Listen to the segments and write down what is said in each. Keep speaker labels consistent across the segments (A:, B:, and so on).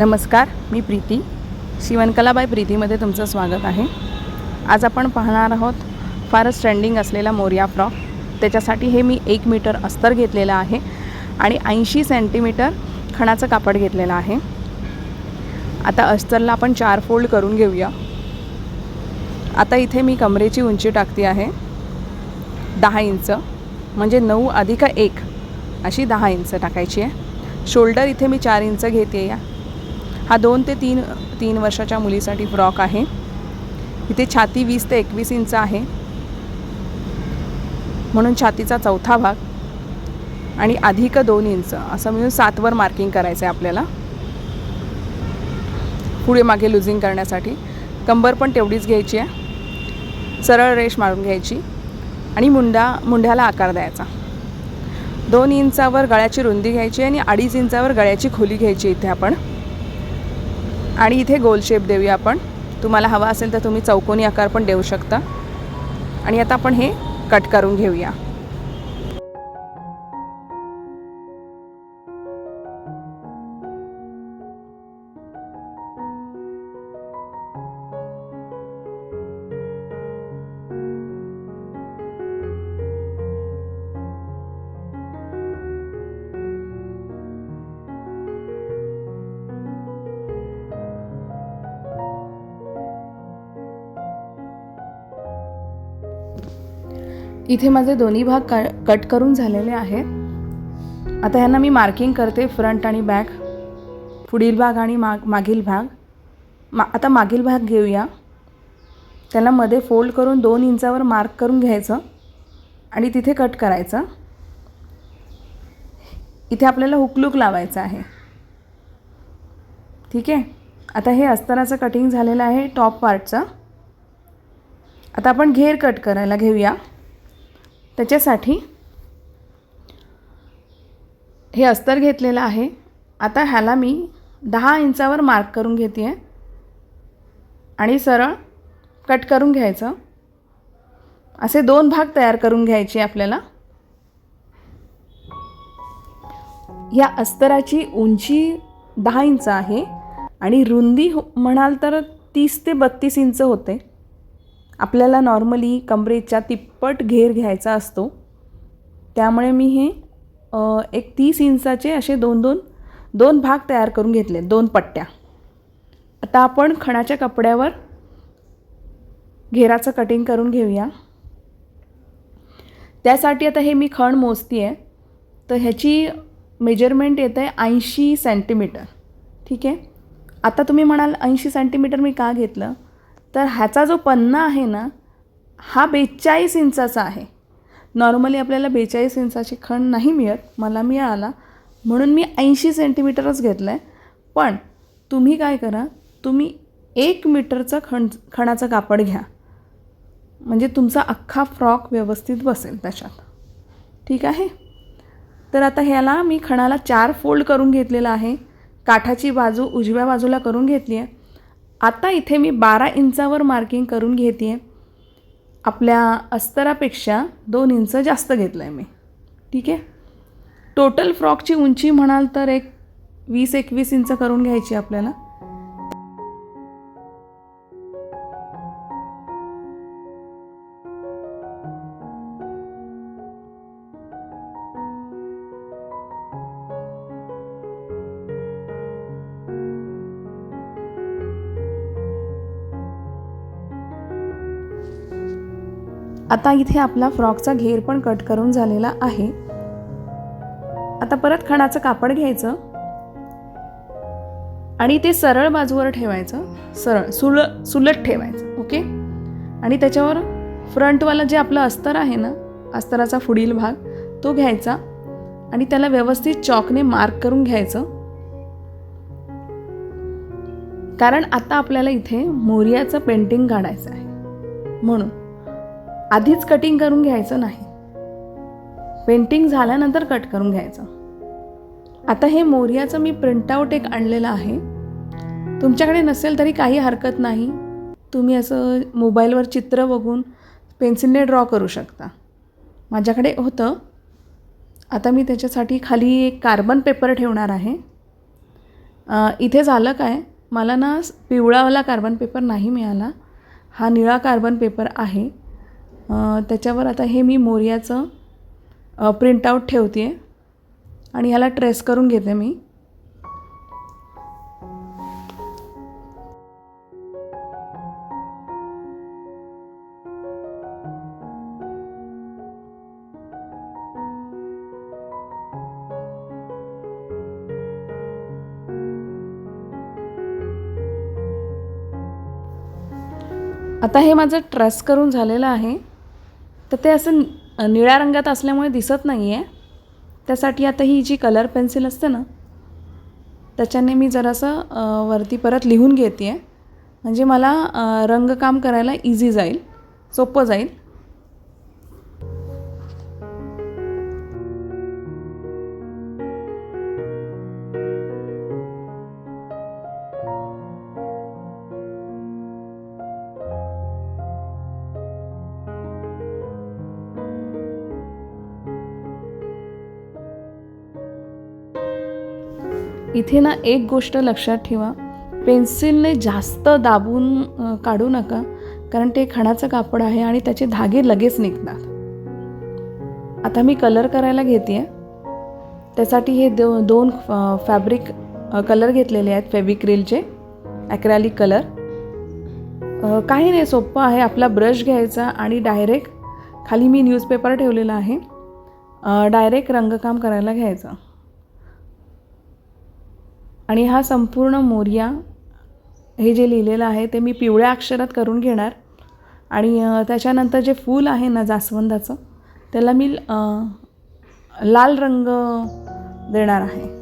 A: नमस्कार मी प्रीती. शिवणकला बाय प्रीतीमध्ये तुमचं स्वागत आहे. आज आपण पाहणार आहोत फारच ट्रेंडिंग असलेला मोरिया फ्रॉक त्याच्यासाठी हे मी एक मीटर अस्तर घेतलेलं आहे आणि ऐंशी सेंटीमीटर खणाचं कापड घेतलेलं आहे. आता अस्तरला आपण चार फोल्ड करून घेऊया. आता इथे मी कमरेची उंची टाकते आहे. दहा इंच म्हणजे नऊ अधिक एक अशी दहा इंच टाकायची आहे. शोल्डर इथे मी चार इंच घेते या हा दोन ते तीन तीन वर्षाच्या मुलीसाठी फ्रॉक आहे. इथे छाती वीस ते एकवीस इंच आहे. म्हणून छातीचा चौथा भाग आणि अधिक दोन इंच असं मिळून सातवर मार्किंग करायचं आहे आपल्याला. पुढे मागे लुझिंग करण्यासाठी. कंबर पण तेवढीच घ्यायची आहे. सरळ रेष मारून घ्यायची. आणि मुंडा मुंड्याला आकार द्यायचा. दोन इंचावर गळ्याची रुंदी घ्यायची आणि अडीच इंचावर गळ्याची खोली घ्यायची इथे आपण. आणि इथे गोल शेप देऊया आपण. तुम्हाला हवा असेल तर तुम्ही चौकोनी आकार पण देऊ शकता. आणि आता आपण हे कट करून घेऊया. इथे माझे दोन्ही भाग कट करून झालेले आहेत. आता ह्यांना मी मार्किंग करते फ्रंट आणि बॅक पुढील भाग आणि माग मागील भाग. मा आता मागील भाग घेऊया. त्याला मध्ये फोल्ड करून दोन इंचावर मार्क करून घ्यायचं आणि तिथे कट करायचं. इथे आपल्याला हुकलूक लावायचं आहे. ठीक आहे? आता हे अस्तराचं कटिंग झालेलं आहे टॉप पार्टचं आता आपण घेर कट करायला घेऊया. त्याच्यासाठी हे अस्तर घेतलेलं आहे. आता ह्याला मी दहा इंचावर मार्क करून घेते आहे आणि सरळ कट करून घ्यायचं. असे दोन भाग तयार करून घ्यायचे आपल्याला. या अस्तराची उंची दहा इंच आहे. आणि रुंदी हो- म्हणाल तर तीस ते बत्तीस इंच होते. आपल्याला नॉर्मली कमरेच्या तिप्पट घेर घ्यायचा असतो. त्यामुळे मी हे एक तीस इंचाचे असे दोन दोन दोन भाग तयार करून घेतले दोन पट्ट्या. आता आपण खणाच्या कपड्यावर घेराचं कटिंग करून घेऊया. त्यासाठी आता हे मी खण मोजती आहे तर ह्याची मेजरमेंट येतं आहे ऐंशी सेंटीमीटर ठीक? आहे आता तुम्ही म्हणाल ऐंशी सेंटीमीटर मी का घेतलं? तर ह्याचा जो पन्ना आहे ना हा बेचाळीस इंचाचा आहे. नॉर्मली आपल्याला बेचाळीस इंचाची खण नाही मिळत मला मिळाला. म्हणून मी ऐंशी सेंटीमीटरच घेतलं आहे पण तुम्ही काय करा तुम्ही एक मीटरचं खण खणाचं कापड घ्या. म्हणजे तुमचा अख्खा फ्रॉक व्यवस्थित बसेल त्याच्यात. ठीक आहे? तर आता ह्याला मी खणाला चार फोल्ड करून घेतलेला आहे. काठाची बाजू उजव्या बाजूला करून घेतली आहे. आता इथे मी बारा इंचावर मार्किंग करून घेते आहे आपल्या अस्तरापेक्षा दोन इंच जास्त घेतलं आहे मी. ठीक आहे? टोटल फ्रॉकची उंची म्हणाल तर एक वीस एकवीस इंच करून घ्यायची आपल्याला. आता इथे आपला फ्रॉकचा घेर पण कट करून झालेला आहे. आता परत खणाचं कापड घ्यायचं. आणि ते सरळ बाजूवर ठेवायचं. सरळ सुल सुलट ठेवायचं ओके? आणि त्याच्यावर फ्रंटवाला जे आपलं अस्तर आहे ना अस्तराचा पुढील भाग तो घ्यायचा. आणि त्याला व्यवस्थित चॉकने मार्क करून घ्यायचं. कारण आता आपल्याला इथे मोर्याचं पेंटिंग काढायचं आहे. म्हणून आधीच कटिंग करून घ्यायचं नाही. पेंटिंग झाल्यानंतर कट करून घ्यायचं. आता हे मोरियाचं मी प्रिंटआउट एक आणलेलं आहे. तुमच्याकडे नसेल तरी काही हरकत नाही. तुम्ही असं मोबाईलवर चित्र बघून पेन्सिलने ड्रॉ करू शकता. माझ्याकडे होतं. आता मी त्याच्यासाठी खाली एक कार्बन पेपर ठेवणार आहे. इथे झालं काय? मला ना पिवळावाला कार्बन पेपर नाही मिळाला. हा निळा कार्बन पेपर आहे. त्याच्यावर आता हे मी मोर्याचं प्रिंटआउट ठेवते आहे आणि ह्याला ट्रेस करून घेते मी. आता हे माझं ट्रेस करून झालेलं आहे. तर ते असं निळ्या रंगात असल्यामुळे दिसत नाही आहे त्यासाठी आता ही जी कलर पेन्सिल असते ना त्याच्याने मी जरासं वरती परत लिहून घेते आहे म्हणजे मला रंगकाम करायला इझी जाईल सोपं जाईल. इथे ना एक गोष्ट लक्षात ठेवा. पेन्सिलने जास्त दाबून काढू नका कारण ते खणाचं कापड आहे आणि त्याचे धागे लगेच निघतात. आता मी कलर करायला घेते आहे त्यासाठी हे दो दोन फॅब्रिक कलर घेतलेले आहेत फेविक्रिलचे ॲक्रॅलिक कलर. काही नाही सोपं आहे आपला ब्रश घ्यायचा आणि डायरेक्ट खाली मी न्यूजपेपर ठेवलेला आहे. डायरेक्ट रंगकाम करायला घ्यायचं. आणि हा संपूर्ण मोर्या हे जे लिहिलेलं आहे ते मी पिवळ्या अक्षरात करून घेणार. आणि त्याच्यानंतर जे फूल आहे ना जास्वंदाचं त्याला मी लाल रंग देणार आहे.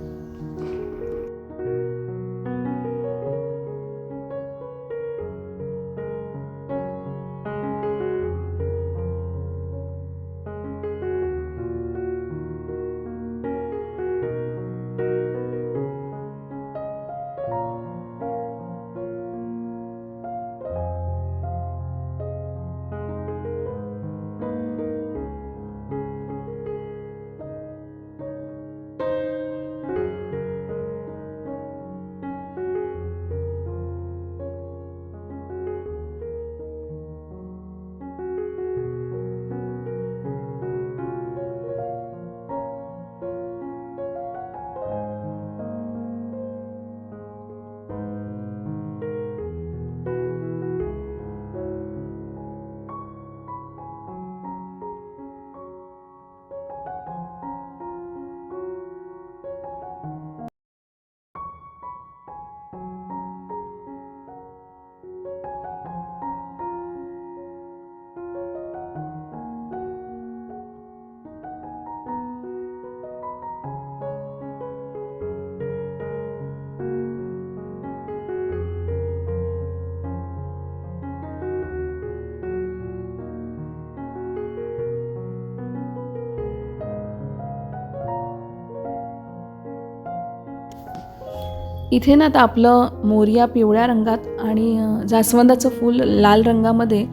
A: इथे ना आता आपलं मोरिया पिवळ्या रंगात आणि जास्वंदाचं फूल लाल रंगामध्ये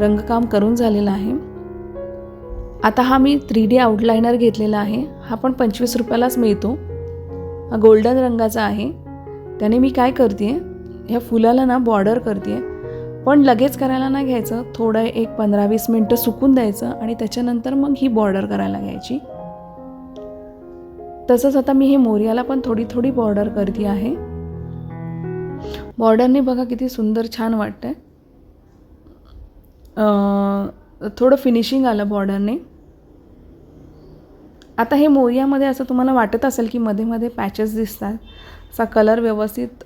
A: रंगकाम करून झालेलं आहे. आता हा मी थ्री डी आउटलायनर घेतलेला आहे. हा पण पंचवीस रुपयालाच मिळतो. हा गोल्डन रंगाचा आहे. त्याने मी काय करते ह्या फुलाला ना बॉर्डर करते पण लगेच करायला नाही घ्यायचं थोडं एक पंधरा वीस मिनटं सुकून द्यायचं आणि त्याच्यानंतर मग ही बॉर्डर करायला घ्यायची. तसंच आता मी हे मोर्याला पण थोडी थोडी बॉर्डर करते आहे. बॉर्डरने बघा किती सुंदर छान वाटतं आहे थोडं फिनिशिंग आलं बॉर्डरने. आता हे मोरियामध्ये असं तुम्हाला वाटत असेल की मध्ये मध्ये पॅचेस दिसतात. असा कलर व्यवस्थित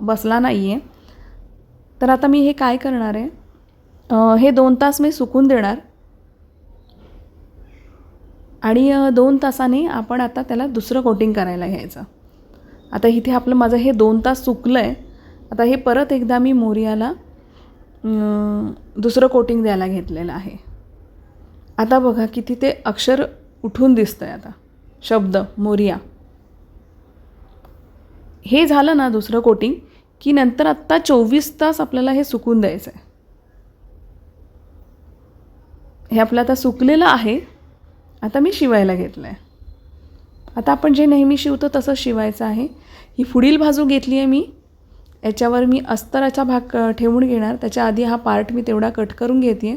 A: बसला नाही आहे तर आता मी हे काय करणार आहे? हे दोन तास मी सुकून देणार. आणि दोन तासाने आपण आता त्याला दुसरं कोटिंग करायला घ्यायचं. आता इथे आपलं माझं हे दोन तास सुकलं आहे आता हे परत एकदा मी मोरियाला दुसरं कोटिंग द्यायला घेतलेलं आहे. आता बघा किती ते अक्षर उठून दिसतं आहे आता. शब्द मोरिया. हे झालं ना दुसरं कोटिंग की नंतर आत्ता चोवीस तास आपल्याला हे सुकून द्यायचं आहे हे आपलं आता सुकलेलं आहे आता मी शिवायला घेतलं आहे आता आपण जे नेहमी शिवतो तसंच शिवायचं आहे. ही पुढील बाजू घेतली आहे मी याच्यावर मी अस्तराचा भाग ठेवून घेणार. त्याच्या आधी हा पार्ट मी तेवढा कट करून घेते.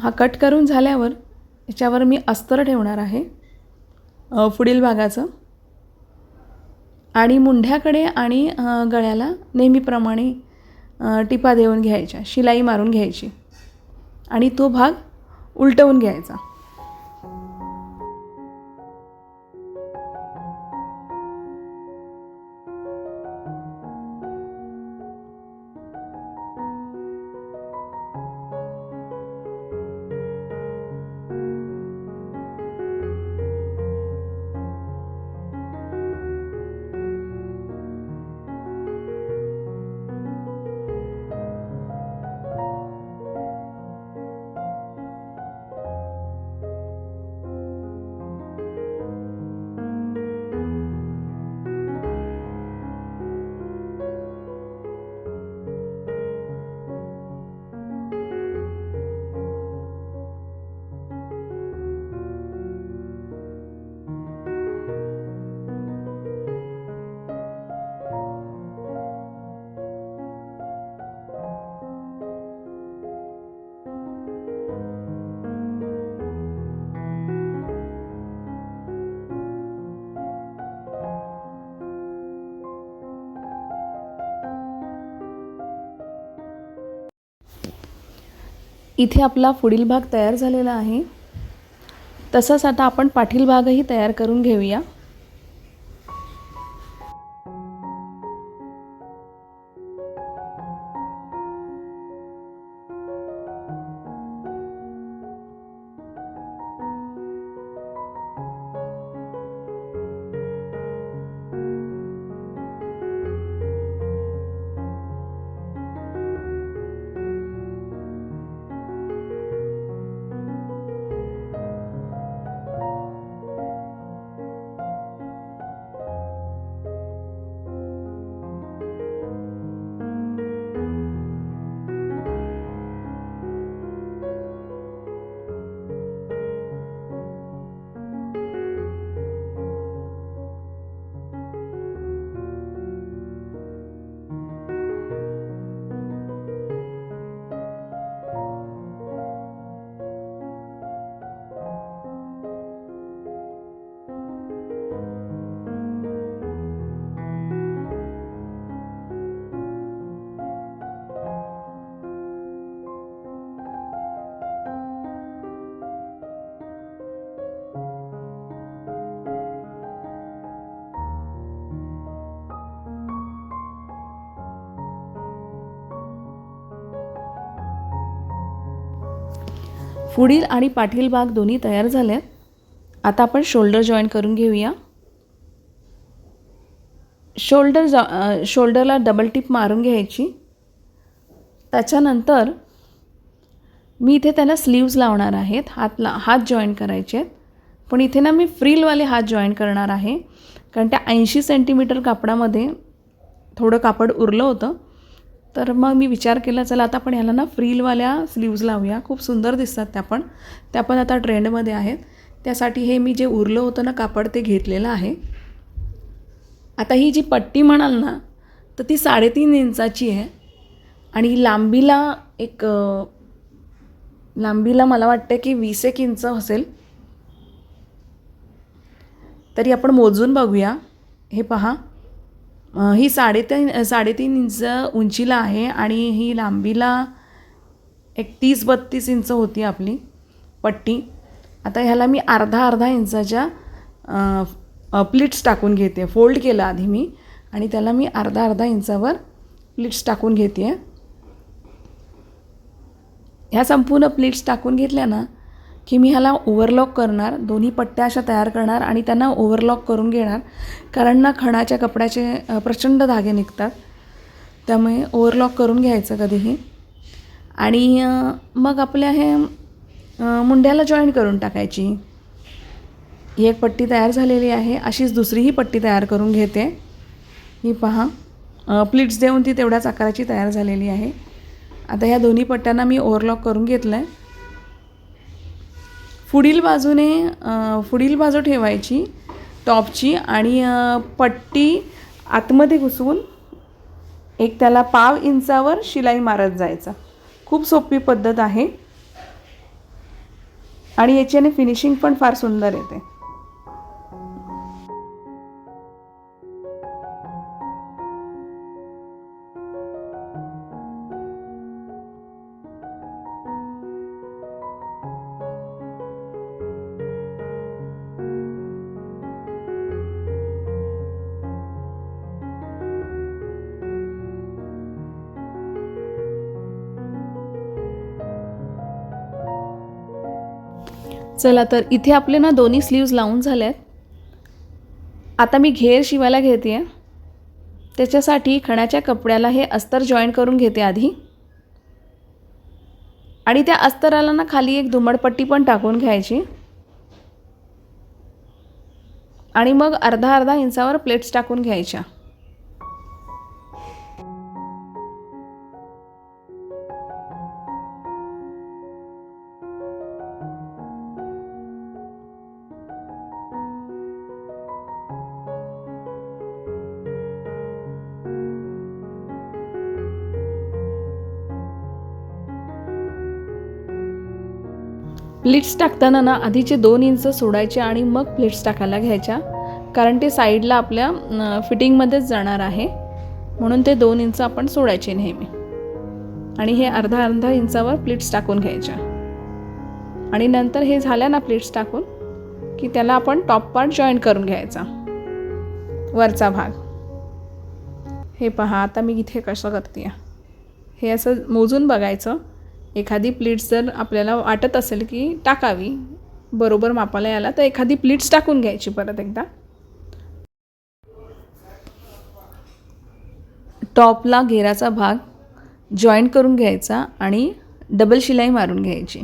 A: हा कट करून झाल्यावर याच्यावर मी अस्तर ठेवणार आहे. पुढील भागाचं. आणि मुंढ्याकडे आणि गळ्याला नेहमीप्रमाणे टिपा देऊन घ्यायच्या. शिलाई मारून घ्यायची. आणि तो भाग उलटवून घ्यायचा. इथे आपला पुढील भाग तयार झालेला आहे. तसंच आता आपण पाठील भागही तयार करून घेऊया. पुढील आणि पाठील भाग दोन्ही तयार झाले. आता आपण शोल्डर जॉईन करून घेऊया. शोल्डर जॉ शोल्डरला डबल टिप मारून घ्यायची. त्याच्यानंतर मी इथे त्याला स्लीव्ज लावणार आहेत. हात ला हात जॉईन करायचे आहेत. पण इथे ना मी फ्रीलवाले हात जॉईन करणार आहे. कारण त्या ऐंशी सेंटीमीटर कापडामध्ये थोडं कापड उरलं होतं. तर मग मी विचार केला चला आता आपण ह्याला ना फ्रीलवाल्या स्लीव्ज लावूया. खूप सुंदर दिसतात त्या पण. त्या पण आता ट्रेंडमध्ये आहेत. त्यासाठी हे मी जे उरलं होतं ना कापड ते घेतलेलं आहे. आता ही जी पट्टी म्हणाल ना तर ती साडेतीन इंचाची आहे. आणि लांबीला एक लांबीला मला वाटतं की वीस एक इंच असेल. तरी आपण मोजून बघूया. हे पहा. ही साडेतीन साडेतीन इंच उंचीला आहे आणि ही लांबीला एक तीस बत्तीस इंच होती आपली पट्टी. आता ह्याला मी अर्धा अर्धा इंचाच्या प्लिट्स टाकून घेते. फोल्ड केलं आधी मी आणि त्याला मी अर्धा अर्धा इंचावर प्लिट्स टाकून घेते. ह्या संपूर्ण प्लेट्स टाकून घेतल्या ना की मी ह्याला ओव्हरलॉक करणार दोन्ही पट्ट्या अशा तयार करणार आणि त्यांना ओव्हरलॉक करून घेणार. कारण ना खणाच्या कपड्याचे प्रचंड धागे निघतात. त्यामुळे ओव्हरलॉक करून घ्यायचं कधीही. आणि मग आपल्या हे मुंड्याला जॉईन करून टाकायची. ही एक पट्टी तयार झालेली आहे. अशीच दुसरीही पट्टी तयार करून घेते. ही पहा. प्लिट्स देऊन ती तेवढ्याच आकाराची तयार झालेली आहे. आता ह्या दोन्ही पट्ट्यांना मी ओव्हरलॉक करून घेतलं आहे पुढील बाजूने पुढील बाजू ठेवायची टॉपची आणि पट्टी आतमध्ये घुसवून एक त्याला पाव इंचावर शिलाई मारत जायचा. खूप सोपी पद्धत आहे. आणि याच्याने फिनिशिंग पण फार सुंदर येते. चला तर इथे आपले ना दोन्ही स्लीव्ज लावून झाले आहेत आता मी घेर शिवायला घेते आहे त्याच्यासाठी खणाच्या कपड्याला हे अस्तर जॉईन करून घेते आधी. आणि त्या अस्तराला ना खाली एक दुमडपट्टी पण टाकून घ्यायची. आणि मग अर्धा अर्धा इंचावर प्लेट्स टाकून घ्यायच्या. प्लेट्स टाकताना ना आधीचे दोन इंच सोडायचे आणि मग प्लेट्स टाकायला घ्यायच्या. कारण ते साईडला आपल्या फिटिंगमध्येच जाणार आहे. म्हणून ते दोन इंच आपण सोडायचे नेहमी. आणि हे अर्धा अर्धा इंचावर प्लेट्स टाकून घ्यायच्या. आणि नंतर हे झाल्या ना प्लेट्स टाकून की त्याला आपण टॉप पार्ट जॉईन करून घ्यायचा. वरचा भाग. हे पहा आता मी इथे कसं करते हे असं मोजून बघायचं. एखादी प्लीट्स जर आपल्याला वाटत असेल की टाकावी बरोबर मापाला याला तर एखादी प्लीट्स टाकून घ्यायची परत एकदा. टॉपला घेराचा भाग जॉईन करून घ्यायचा आणि डबल शिलाई मारून घ्यायची.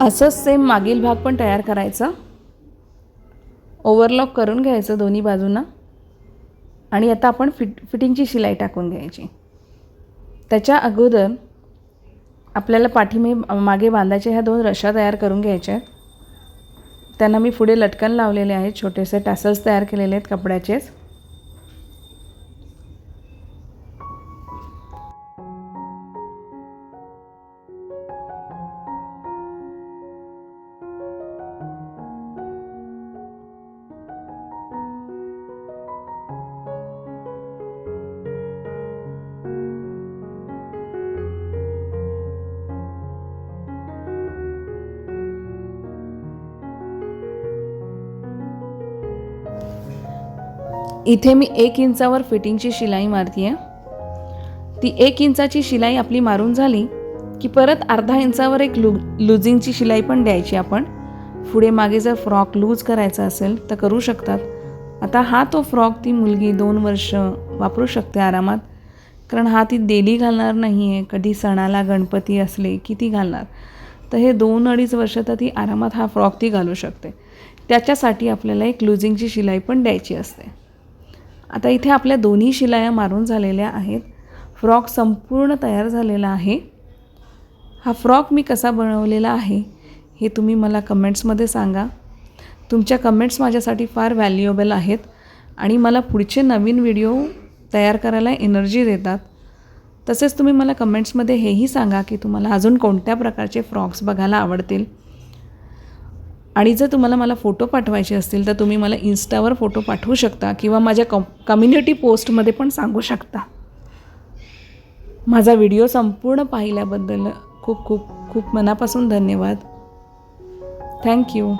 A: असंच सेम मागील भाग पण तयार करायचा. ओव्हरलॉक करून घ्यायचं दोन्ही बाजूंना. आणि आता आपण फिट फिटिंगची शिलाई टाकून घ्यायची. त्याच्या अगोदर आपल्याला पाठीमे मागे बांधायचे ह्या दोन रशा तयार करून घ्यायच्या आहेत. त्यांना मी पुढे लटकन लावलेले आहेत. छोटेसे टॅसल्स तयार केलेले आहेत कपड्याचेच. इथे मी एक इंचावर फिटिंगची शिलाई मारते आहे ती एक इंचाची शिलाई आपली मारून झाली की परत अर्धा इंचावर एक लु लुझिंगची शिलाई पण द्यायची आपण. पुढे मागे जर फ्रॉक लूज करायचा असेल तर करू शकतात. आता हा तो फ्रॉक ती मुलगी दोन वर्ष वापरू शकते आरामात. कारण हा ती डेली घालणार नाही आहे कधी सणाला गणपती असले की ती घालणार. तर हे दोन अडीच वर्ष तर ती आरामात हा फ्रॉक ती घालू शकते. त्याच्यासाठी आपल्याला एक लुझिंगची शिलाई पण द्यायची असते. आता इथे आपल्या दोन्ही शिलाया मारून झालेल्या आहेत. फ्रॉक संपूर्ण तयार झालेला आहे. हा फ्रॉक मी कसा बनवलेला आहे हे तुम्ही मला कमेंट्समध्ये सांगा. तुमच्या कमेंट्स माझ्यासाठी फार व्हॅल्युएबल आहेत आणि मला पुढचे नवीन व्हिडिओ तयार करायला एनर्जी देतात. तसेच तुम्ही मला कमेंट्समध्ये हेही सांगा की तुम्हाला अजून कोणत्या प्रकारचे फ्रॉक्स बघायला आवडतील. आणि जर तुम्हाला मला फोटो पाठवायचे असतील तर तुम्ही मला इन्स्टावर फोटो पाठवू शकता किंवा माझ्या कम कम्युनिटी पोस्टमध्ये पण सांगू शकता. माझा व्हिडिओ संपूर्ण पाहिल्याबद्दल खूप खूप खूप मनापासून धन्यवाद. थँक्यू